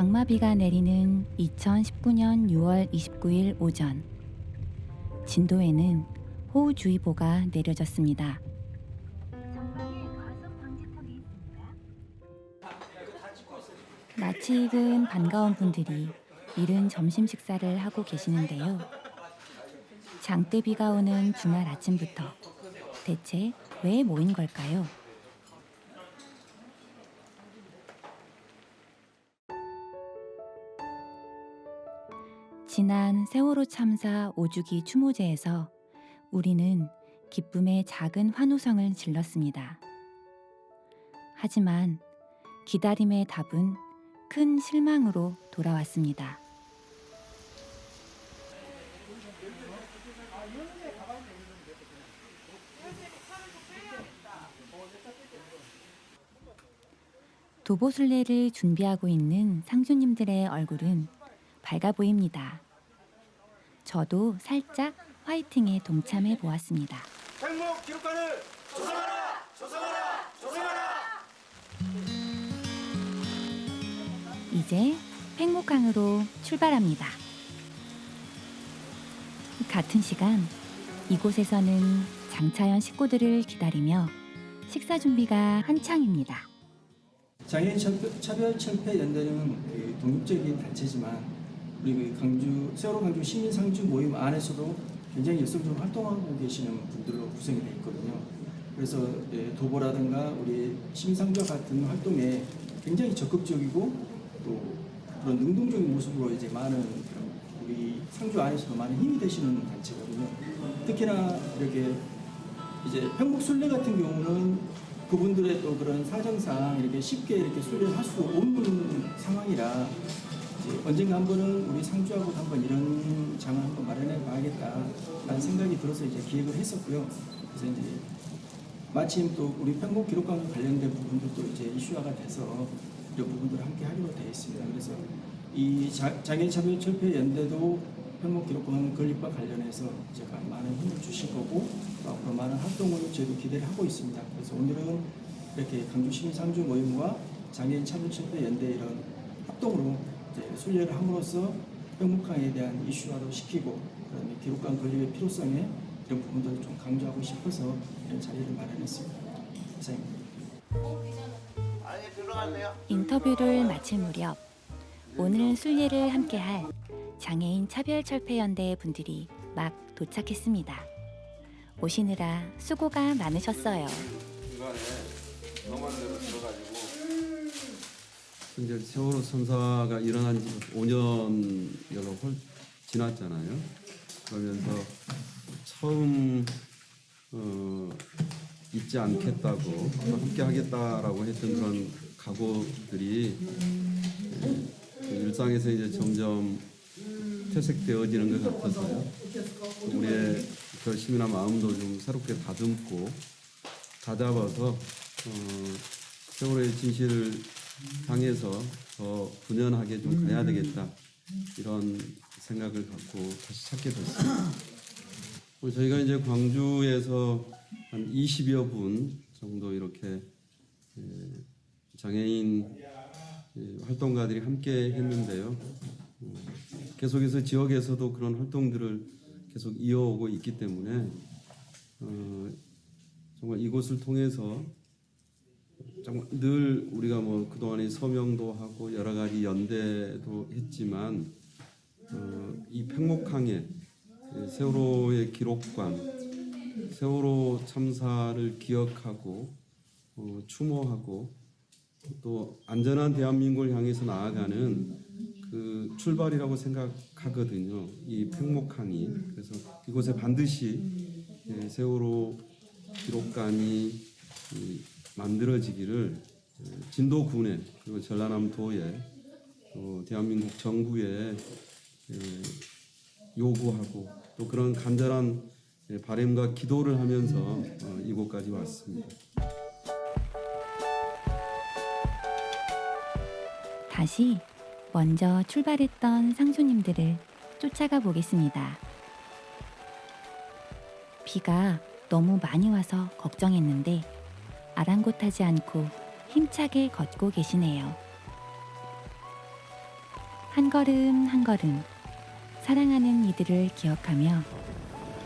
장마비가 내리는 2019년 6월 29일 오전. 진도에는 호우주의보가 내려졌습니다. 마치 익은 반가운 분들이 이른 점심 식사를 하고 계시는데요. 장대비가 오는 주말 아침부터 대체 왜 모인 걸까요? 지난 세월호 참사 5주기 추모제에서 우리는 기쁨의 작은 환호성을 질렀습니다. 하지만 기다림의 답은 큰 실망으로 돌아왔습니다. 도보순례를 준비하고 있는 상주님들의 얼굴은 밝아 보입니다. 저도 살짝 화이팅에 동참해 보았습니다. 행복 기록관을 조성하라! 조성하라! 조성하라! 이제 팽목항으로 출발합니다. 같은 시간 이곳에서는 장차연 식구들을 기다리며 식사 준비가 한창입니다. 장애인 차별- 차별철폐 연대는 그 독립적인 단체지만 우리 그 강주 세월호 강주 시민 상주 모임 안에서도 굉장히 열성적으로 활동하고 계시는 분들로 구성이 되어 있거든요. 그래서 예, 도보라든가 우리 시민 상주와 같은 활동에 굉장히 적극적이고 또 그런 능동적인 모습으로 이제 많은 우리 상주 안에서도 많은 힘이 되시는 단체거든요. 특히나 이렇게 이제 평북 순례 같은 경우는 그분들의 또 그런 사정상 이렇게 쉽게 이렇게 순례를 할수 없는 상황이라 언젠가 한 번은 우리 상주하고 한번 이런 장을 한번 마련해 봐야겠다라는 생각이 들어서 이제 기획을 했었고요. 그래서 이제 마침 또 우리 평북 기록관과 관련된 부분들도 이제 이슈화가 돼서 이런 부분들을 함께 하기로 되어 있습니다. 그래서 이 자- 장애인차별 철폐 연대도 평북 기록관 건립과 관련해서 제가 많은 힘을 주실 거고 또 앞으로 많은 활동을 저희도 기대를 하고 있습니다. 그래서 오늘은 이렇게 강주시민 상주 모임과 장애인 차별 철폐 연대 이런 합동으로 순례를 함으로써 평북항에 대한 이슈화도 시키고 그다음에 기록관 건립의 필요성에 이런 부분들을 좀 강조하고 싶어서 이런 자리를 마련했습니다. 이상입니다. 인터뷰를 마칠 무렵 오늘 순례를 함께할 장애인 차별철폐연대 분들이 막 도착했습니다. 오시느라 수고가 많으셨어요. 중간에 너만 대로 들어가지고 이제 세월호 참사가 일어난 지 5년여가 훨 지났잖아요. 그러면서 처음 어, 잊지 않겠다고 또 함께 하겠다라고 했던 그런 각오들이 예, 그 일상에서 이제 점점 퇴색되어지는 것 같아서요. 우리의 결심이나 마음도 좀 새롭게 다듬고 다잡아서 어, 세월의 진실을 향해서 더 분연하게 좀 가야 되겠다 이런 생각을 갖고 다시 찾게 됐습니다. 어, 저희가 이제 광주에서 한 20여 분 정도 이렇게 에, 장애인 에, 활동가들이 함께 했는데요. 어, 계속해서 지역에서도 그런 활동들을 계속 이어오고 있기 때문에 어, 정말 이곳을 통해서 늘 우리가 뭐 그동안에 서명도 하고 여러 가지 연대도 했지만 어, 이 팽목항에 세월호의 기록관, 세월호 참사를 기억하고 어, 추모하고 또 안전한 대한민국을 향해서 나아가는 그 출발이라고 생각하거든요. 이 팽목항이 그래서 이곳에 반드시 예, 세월호 기록관이 이 만들어지기를 예, 진도군에 그리고 전라남도에 또 대한민국 정부에 예, 요구하고 또 그런 간절한 예, 바람과 기도를 하면서 어, 이곳까지 왔습니다. 다시 먼저 출발했던 상주님들을 쫓아가 보겠습니다. 비가 너무 많이 와서 걱정했는데 아랑곳하지 않고 힘차게 걷고 계시네요. 한 걸음 한 걸음 사랑하는 이들을 기억하며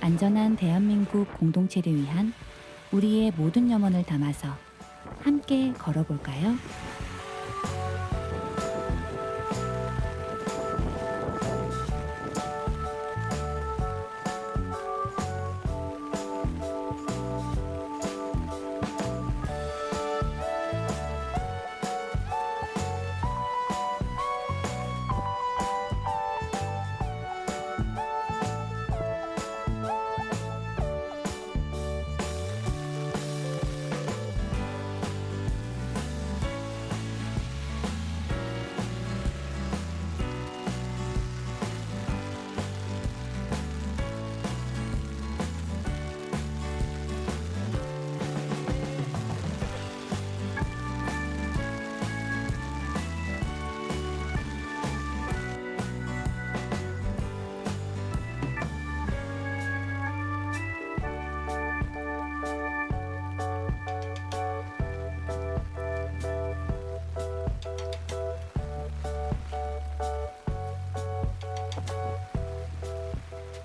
안전한 대한민국 공동체를 위한 우리의 모든 염원을 담아서 함께 걸어볼까요?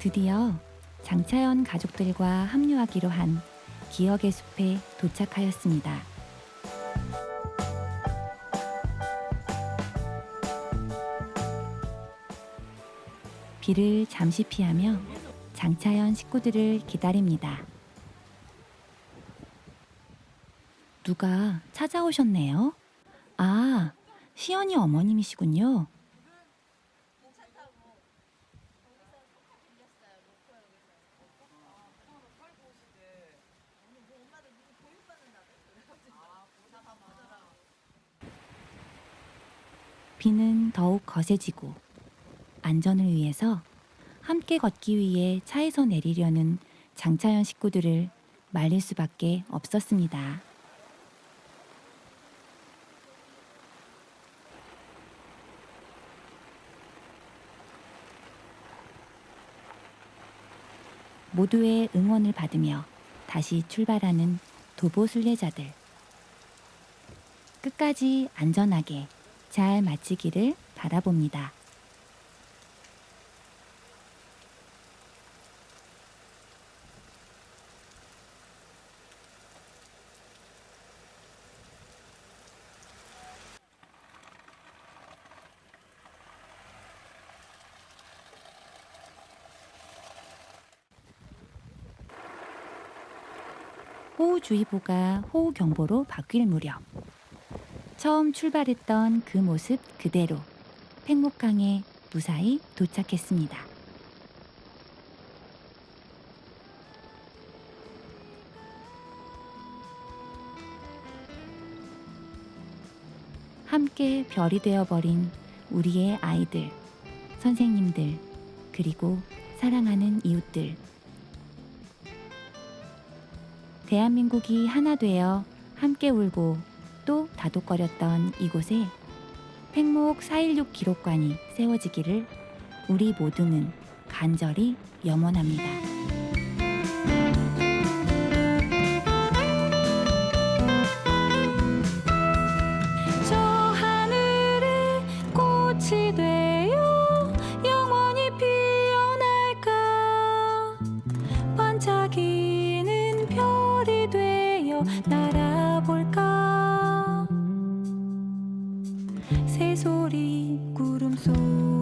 드디어 장차연 가족들과 합류하기로 한 기억의 숲에 도착하였습니다. 비를 잠시 피하며 장차연 식구들을 기다립니다. 누가 찾아오셨네요? 아, 시연이 어머님이시군요. 비는 더욱 거세지고 안전을 위해서 함께 걷기 위해 차에서 내리려는 장차연 식구들을 말릴 수밖에 없었습니다. 모두의 응원을 받으며 다시 출발하는 도보 순례자들. 끝까지 안전하게 잘 마치기를 바라봅니다. 호우주의보가 호우경보로 바뀔 무렵 처음 출발했던 그 모습 그대로 팽목강에 무사히 도착했습니다. 함께 별이 되어버린 우리의 아이들, 선생님들, 그리고 사랑하는 이웃들. 대한민국이 하나 되어 함께 울고 또 다독거렸던 이곳에 팽목 4.16 기록관이 세워지기를 우리 모두는 간절히 염원합니다. 새소리 구름 속.